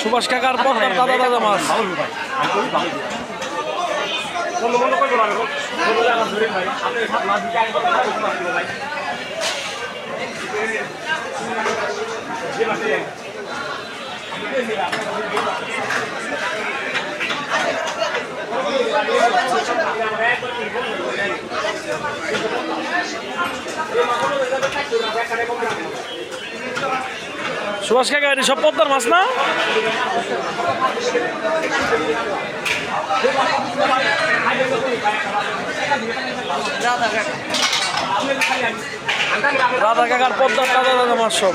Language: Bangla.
সুভাষ কাকার পদ্মার দাদা দাদা মাছ। সুভাষ কাকা এটি সব পদ্মার মাছ না? রাধা কাকার পদ্মার দাদা দাদা মাছ সব।